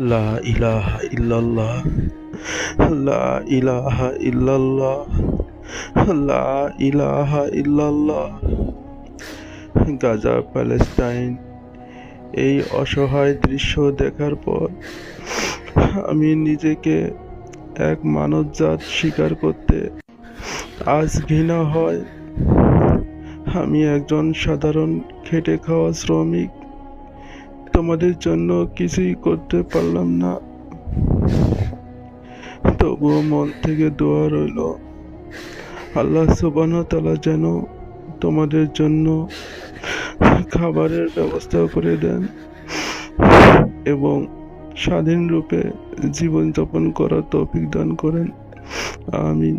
লা ইলাহা ইল্লাল্লাহ, লা ইলাহা ইল্লাল্লাহ, লা ইলাহা ইল্লাল্লাহ। গাজা প্যালেস্টাইন এই অসহায় দৃশ্য দেখার পর আমি নিজেকে এক মানবজাত স্বীকার করতে আজ ঘৃণা হয়। আমি একজন সাধারণ খেটে খাওয়া শ্রমিক। তোমাদের জন্য কিছুই করতে পারলাম না। তবুও মন থেকে দোয়া রইল। আল্লাহ তালা যেন তোমাদের জন্য খাবারের ব্যবস্থা করে দেন এবং স্বাধীন রূপে জীবনযাপন করার তৌফিক দান করেন। আমিন।